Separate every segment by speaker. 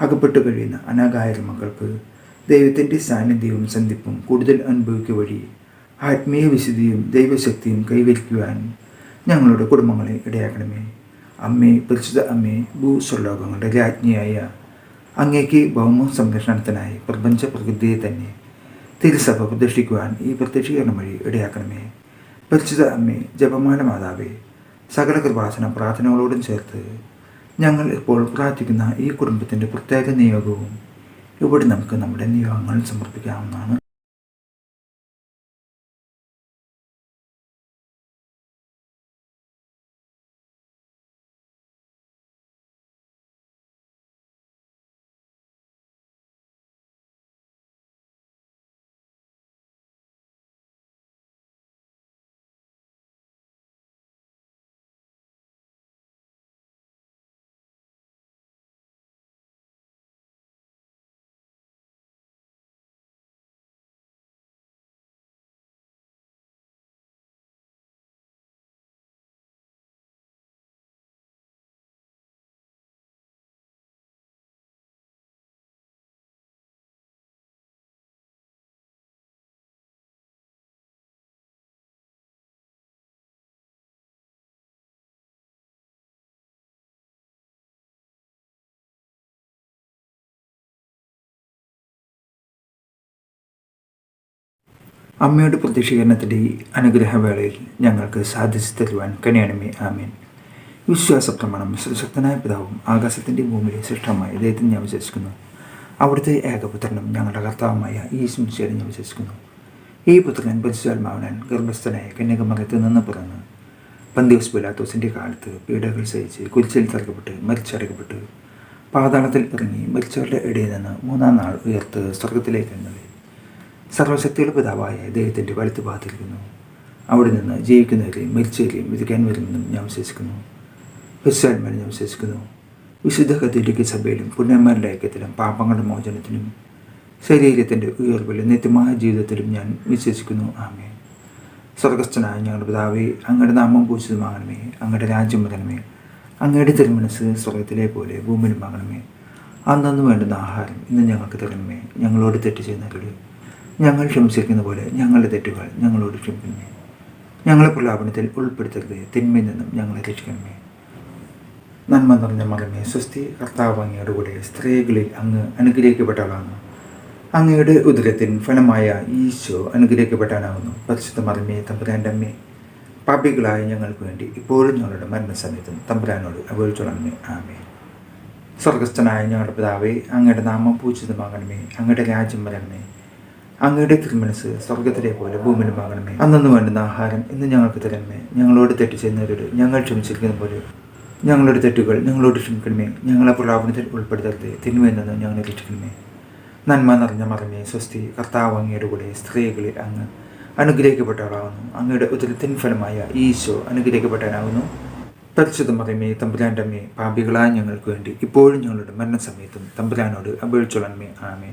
Speaker 1: അകപ്പെട്ടു കഴിയുന്ന അനാഗായ മക്കൾക്ക് ദൈവത്തിന്റെ സാന്നിധ്യവും സന്ധിപ്പും കൂടുതൽ അനുഭവിക്കുക വഴി ആത്മീയ വിശുദ്ധിയും ദൈവശക്തിയും കൈവരിക്കുവാൻ ഞങ്ങളുടെ കുടുംബങ്ങളെ ഇടയാക്കണമേ. അമ്മേ പരിശുദ്ധ അമ്മേ ഭൂസ്വലോകങ്ങളുടെ രാജ്ഞിയായ അങ്ങേക്ക് ഭൗമ സംരക്ഷണത്തിനായി പ്രപഞ്ച പ്രകൃതിയെ തന്നെ തിരുസഭ പ്രതിഷ്ഠിക്കുവാൻ ഈ പ്രത്യക്ഷീകരണം വഴി ഇടയാക്കണമേ. പരിശുദ്ധ അമ്മേ ജപമാല മാതാവേ സകല കൃപാസന പ്രാർത്ഥനകളോടും ചേർത്ത് ഞങ്ങൾ ഇപ്പോൾ പ്രാർത്ഥിക്കുന്ന ഈ കുടുംബത്തിന്റെ പ്രത്യേക നിയോഗവും ഇവിടെ നമുക്ക് നമ്മുടെ നിയോഗങ്ങൾ സമർപ്പിക്കാവുന്നതാണ്. അമ്മയുടെ പ്രത്യക്ഷീകരണത്തിന്റെ ഈ അനുഗ്രഹവേളയിൽ ഞങ്ങൾക്ക് സാധിച്ചു തരുവാൻ കനിയണമേ ആമേൻ. വിശ്വാസ പ്രമാണം പിതാവും ആകാശത്തിന്റെ ഭൂമിയിലെ ശ്രേഷ്ഠമായ ദൈവത്തിന് ഞാൻ വിശ്വസിക്കുന്നു. അവിടുത്തെ ഏകപുത്രനും ഞങ്ങളുടെ കർത്താവുമായ ഈ സ്മിച്ചേരി ഞാൻ വിശ്വസിക്കുന്നു. ഈ പുത്രൻ പരിശുദ്ധാത്മാവനൻ ഗർഭസ്ഥനായ കന്യാകുമാരത്തിൽ നിന്ന് പിറന്ന് പന്തിയോസ് പിലാത്തോസിന്റെ കാലത്ത് പീഡകൾ സഹിച്ച് കുരിശിൽ തറക്കപ്പെട്ട് മരിച്ചടക്കപ്പെട്ട്. പാതാളത്തിൽ ഇറങ്ങി മരിച്ചവരുടെ ഇടയിൽ നിന്ന് മൂന്നാം നാൾ ഉയർത്ത് സ്വർഗത്തിലേക്ക് എഴുന്നള്ളി സർവശക്തിയുടെ പിതാവായ ദൈവത്തിന്റെ വലത്ത് ഭാഗത്തിരിക്കുന്നു. അവിടെ നിന്ന് ജീവിക്കുന്നവരെയും മരിച്ചവരെയും വിധിക്കാൻ വരുമെന്നും ഞാൻ വിശ്വസിക്കുന്നു. വിശ്വാത്മാരെ ഞാൻ വിശ്വസിക്കുന്നു. വിശുദ്ധ കത്തോലിക്ക സഭയിലും പുണ്യന്മാരുടെ ഐക്യത്തിലും പാപങ്ങളുടെ മോചനത്തിനും ശരീരത്തിന്റെ ഉയർവിലും നിത്യമായ ജീവിതത്തിലും ഞാൻ വിശ്വസിക്കുന്നു. ആമേ സ്വർഗസ്ഥനായ ഞങ്ങളുടെ പിതാവേ അങ്ങയുടെ നാമം പൂജിതമാകണമേ. അങ്ങയുടെ രാജ്യം വരണമേ. അങ്ങയുടെ തിരുമനസ് സ്വർഗത്തിലെ പോലെ ഭൂമിയിലുമാകണമേ അന്നു വേണ്ടുന്ന ആഹാരം ഇന്ന് ഞങ്ങൾക്ക് തരണമേ. ഞങ്ങളോട് തെറ്റ് ചെയ്യുന്നവരോട് ഞങ്ങൾ ക്ഷമിച്ചിരിക്കുന്ന പോലെ ഞങ്ങളുടെ തെറ്റുകൾ ഞങ്ങളോട് ക്ഷമിക്കണമേ. ഞങ്ങളെ പ്രലാപനത്തിൽ ഉൾപ്പെടുത്തരുത്. തിന്മയിൽ നിന്നും ഞങ്ങളെ രക്ഷിക്കണമേ. നന്മ നിറഞ്ഞ മകമേ സ്വസ്തി കർത്താവ് അങ്ങയുടെ കൂടെ സ്ത്രീകളിൽ അങ്ങ് അനുഗ്രഹിക്കപ്പെട്ടവളാണ്. അങ്ങയുടെ ഉദരത്തിൻ ഫലമായ ഈശോ അനുഗ്രഹിക്കപ്പെട്ടാനാവുന്നു പരിശുദ്ധ മറമേ തമ്പുരാന്റെ അമ്മേ പാപികളായ ഞങ്ങൾക്ക് വേണ്ടി ഇപ്പോഴും ഞങ്ങളുടെ മരണസമയത്തും തമ്പുരാനോട് അപേക്ഷിച്ചോളണമേ ആമേ സ്വർഗസ്ഥനായ ഞങ്ങളുടെ പിതാവേ അങ്ങയുടെ നാമം പൂജിതമാകണമേ. അങ്ങയുടെ രാജ്യം വരണമേ. അങ്ങയുടെ തിരുമനസ് സ്വർഗത്തിലെ പോലെ ഭൂമിയിലും ആകണമേ അന്നു വേണ്ടുന്ന ആഹാരം ഇന്ന് ഞങ്ങൾക്ക് തരണമേ. ഞങ്ങളോട് തെറ്റ് ചെയ്യുന്നവരോട് ഞങ്ങൾ ക്ഷമിച്ചിരിക്കുന്ന പോലെ ഞങ്ങളുടെ തെറ്റുകൾ ഞങ്ങളോട് ക്ഷമിക്കണമേ. ഞങ്ങളെ പ്രലാപനത്തിൽ ഉൾപ്പെടുത്തരുത്. തിന്മയിൽ നിന്ന് ഞങ്ങളെ രക്ഷിക്കണമേ. നന്മ നിറഞ്ഞ മറമേ സ്വസ്തി കർത്താവ് അങ്ങയുടെ കൂടെ സ്ത്രീകളിൽ അങ്ങ് അനുഗ്രഹിക്കപ്പെട്ടവളാകുന്നു. അങ്ങയുടെ ഉദരത്തിൻ ഫലമായ ഈശോ അനുഗ്രഹിക്കപ്പെട്ടവനാകുന്നു. പരിശുദ്ധ മറമേ തമ്പുരാന്റെ അമ്മേ പാപികളായ ഞങ്ങൾക്ക് വേണ്ടി ഇപ്പോഴും ഞങ്ങളുടെ മരണസമയത്തും തമ്പുരാനോട് അപേക്ഷിച്ചോളണമേ. ആമേ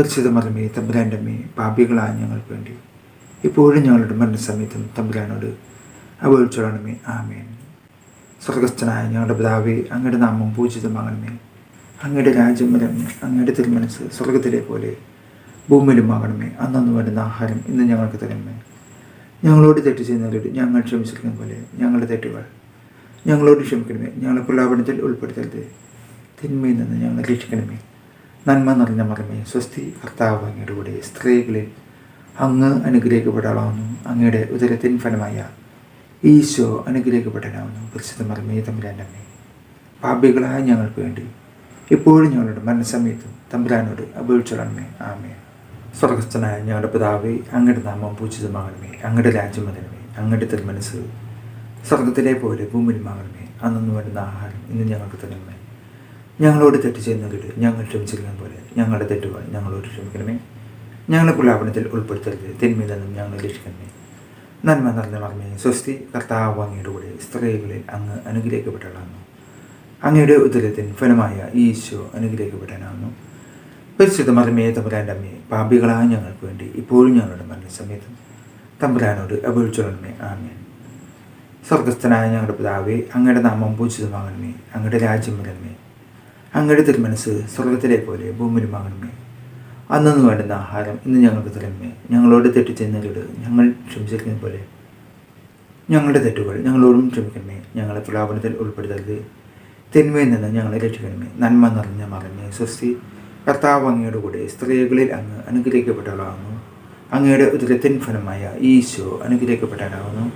Speaker 1: പരിശുദ്ധ മറമേ തമ്പുരാന്റെ അമ്മേ പാപികളായ ഞങ്ങൾക്ക് വേണ്ടി. ഇപ്പോഴും ഞങ്ങളുടെ മരണസമയത്തും തമ്പുരാനോട് അപേക്ഷിച്ചോളണമേ. ആമേൻ. സ്വർഗസ്ഥനായ ഞങ്ങളുടെ പിതാവേ അങ്ങയുടെ നാമം പൂജിതമാകണമേ. അങ്ങയുടെ രാജ്യം വരണമേ അങ്ങയുടെ തിരുമനസ് സ്വർഗത്തിലെ പോലെ ഭൂമിയിലുമാകണമേ. അന്നു വേണ്ടുന്ന ആഹാരം ഇന്ന് ഞങ്ങൾക്ക് തരണമേ. ഞങ്ങളോട് തെറ്റ് ചെയ്യുന്നവരോട് ഞങ്ങൾ ക്ഷമിച്ചിരിക്കുന്ന പോലെ ഞങ്ങളുടെ തെറ്റുകൾ ഞങ്ങളോട് ക്ഷമിക്കണമേ. ഞങ്ങളെ പ്രലാപനത്തിൽ ഉൾപ്പെടുത്തരുത്. തിന്മയിൽ നിന്ന് ഞങ്ങളെ രക്ഷിക്കണമേ. നന്മ നിറഞ്ഞ മറമേ സ്വസ്തി കർത്താവ് അങ്ങയുടെ സ്ത്രീകളിൽ അങ്ങ് അനുഗ്രഹിക്കപ്പെടാവുന്നു അങ്ങയുടെ ഉദരത്തിൻ ഫലമായ ഈശോ അനുഗ്രഹിക്കപ്പെടാവുന്നു പരിശുദ്ധ മറമേ തമ്പുരാന്റെ അമ്മേ. പാപികളായ ഞങ്ങൾക്ക് വേണ്ടി ഇപ്പോഴും ഞങ്ങളുടെ മരണസമയത്തും തമ്പുരാനോട് അപേക്ഷിച്ചോളണമേ. ആമേ സ്വർഗസ്ഥനായ ഞങ്ങളുടെ പിതാവേ അങ്ങയുടെ നാമം പൂജിതമാകണമേ. അങ്ങയുടെ രാജ്യം വരണമേ. അങ്ങയുടെ തിരുമനസ് സ്വർഗത്തിലെ പോലെ ഭൂമിയിലുമാകണമേ അന്നു വേണ്ടുന്ന ആഹാരം ഇന്ന് ഞങ്ങൾക്ക് തരണമേ. ഞങ്ങളോട് തെറ്റ് ചെയ്യുന്നവരോട് ഞങ്ങൾ ക്ഷമിച്ചിരിക്കുന്ന പോലെ ഞങ്ങളുടെ തെറ്റുകൾ ഞങ്ങളോട് ക്ഷമിക്കണമേ. ഞങ്ങളെ പുലാപനത്തിൽ ഉൾപ്പെടുത്തരുത്. തിന്മയിൽ നിന്നും ഞങ്ങളെ രക്ഷിക്കണമേ. നന്മ നന്ദി മർമ്മേ സ്വസ്തി കർത്താവ് അങ്ങയുടെ കൂടെ സ്ത്രീകളിൽ അങ്ങ് അനുഗ്രഹിക്കപ്പെട്ടവളാകുന്നു അങ്ങയുടെ ഉദരത്തിൻ ഫലമായ ഈശോ അനുഗ്രഹിക്കപ്പെടാനാകുന്നു പരിശുദ്ധ മറമേ തമ്പുരാന്റെ അമ്മയെ പാപികളായ ഞങ്ങൾക്ക് വേണ്ടി ഇപ്പോഴും ഞങ്ങളുടെ മരണസമയത്തും തമ്പുരാനോട് അപേക്ഷിച്ചോളണമേ. ആമേൻ. സ്വർഗസ്ഥനായ ഞങ്ങളുടെ പിതാവേ അങ്ങയുടെ നാമം പൂജിതമാകണമേ. അങ്ങയുടെ രാജ്യം വരണമേ. അങ്ങയുടെ തിരുമനസ് സ്വർഗത്തിലെ പോലെ ഭൂമിയിലുമാകണമേ അന്നു വേണ്ടുന്ന ആഹാരം ഇന്ന് ഞങ്ങൾക്ക് തരമേ ഞങ്ങളോട് തെറ്റ് ഞങ്ങൾ ക്ഷമിച്ചിരിക്കുന്ന പോലെ. ഞങ്ങളുടെ തെറ്റുകൾ ഞങ്ങളോടും ക്ഷമിക്കണമേ. ഞങ്ങളെ പ്രലാപനത്തിൽ ഉൾപ്പെടുത്തരുത്. തിന്മയിൽ നിന്ന് ഞങ്ങളെ രക്ഷിക്കണമേ. നന്മ നിറഞ്ഞ മറഞ്ഞ് സ്വസ്തി. കർത്താവ് അങ്ങയുടെ കൂടെ സ്ത്രീകളിൽ അങ്ങ് അനുഗ്രഹിക്കപ്പെട്ടവളാകുന്നു. അങ്ങയുടെ ഉദരത്തിൻ ഫലമായ ഈശോ അനുഗ്രഹിക്കപ്പെട്ടാലാകുന്നു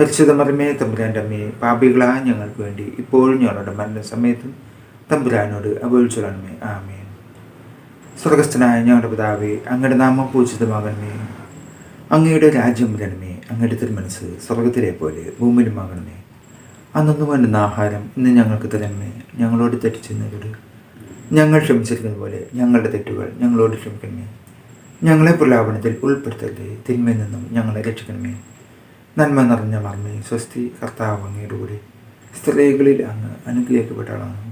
Speaker 1: പരിശുദ്ധ മറമേ തമ്പുരാന്റെ അമ്മയെ പാപികളായ ഞങ്ങൾക്ക് വേണ്ടി ഇപ്പോഴും ഞങ്ങളുടെ മരണസമയത്തും തമ്പുരാനോട് അപേക്ഷിച്ചോളണമേ ആമേൻ. സ്വർഗസ്ഥനായ ഞങ്ങളുടെ പിതാവേ അങ്ങയുടെ നാമം പൂജിതമാകണമേ. അങ്ങയുടെ രാജ്യം വരണമേ. അങ്ങയുടെ തിരുമനസ് സ്വർഗത്തിലെ പോലെ ഭൂമിയിലുമാകണമേ അന്നു വേണ്ടുന്ന ആഹാരം ഇന്ന് ഞങ്ങൾക്ക് തരണമേ. ഞങ്ങളോട് തെറ്റിച്ചെന്നവരോട് ഞങ്ങൾ ക്ഷമിച്ചിരിക്കുന്ന പോലെ ഞങ്ങളുടെ തെറ്റുകൾ ഞങ്ങളോട് ക്ഷമിക്കണമേ. ഞങ്ങളെ പ്രലാപനത്തിൽ ഉൾപ്പെടുത്തരുത്. തിന്മയിൽ നിന്നും ഞങ്ങളെ രക്ഷിക്കണമേ. നന്മ നിറഞ്ഞ മർമ്മേ സ്വസ്തി കർത്താവ് അങ്ങയുടെ കൂടെ സ്ത്രീകളിൽ അങ്ങ് അനുഗ്രഹിക്കപ്പെട്ടവളാണ്.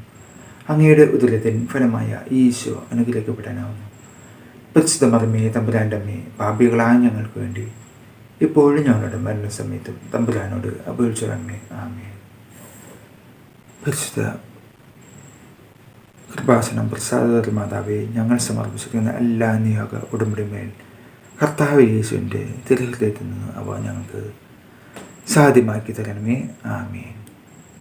Speaker 1: അങ്ങയുടെ ഉദരത്തിൻ ഫലമായ ഈശോ അനുഗ്രഹിക്കപ്പെടാനാവുന്നു. പരിശുദ്ധ മർമ്മേ തമ്പുരാന്റമ്മേ പാപികളായ ഞങ്ങൾക്ക് വേണ്ടി ഇപ്പോഴും ഞങ്ങളുടെ മരണസമയത്തും തമ്പുരാനോട് അപേക്ഷിച്ചമ്മേ ആമേ പരിശുദ്ധ കൃപാസനം പ്രസാദ മാതാവെ ഞങ്ങൾ സമർപ്പിച്ചിരിക്കുന്ന എല്ലാ നിയോഗ ഉടമ്പടിമേൽ കർത്താവ് യേശുവിന്റെ തിരഹൃദയത്തിൽ നിന്ന് അവ ഞങ്ങൾക്ക് സാധ്യമാക്കി തരണമേ. ആമേൻ.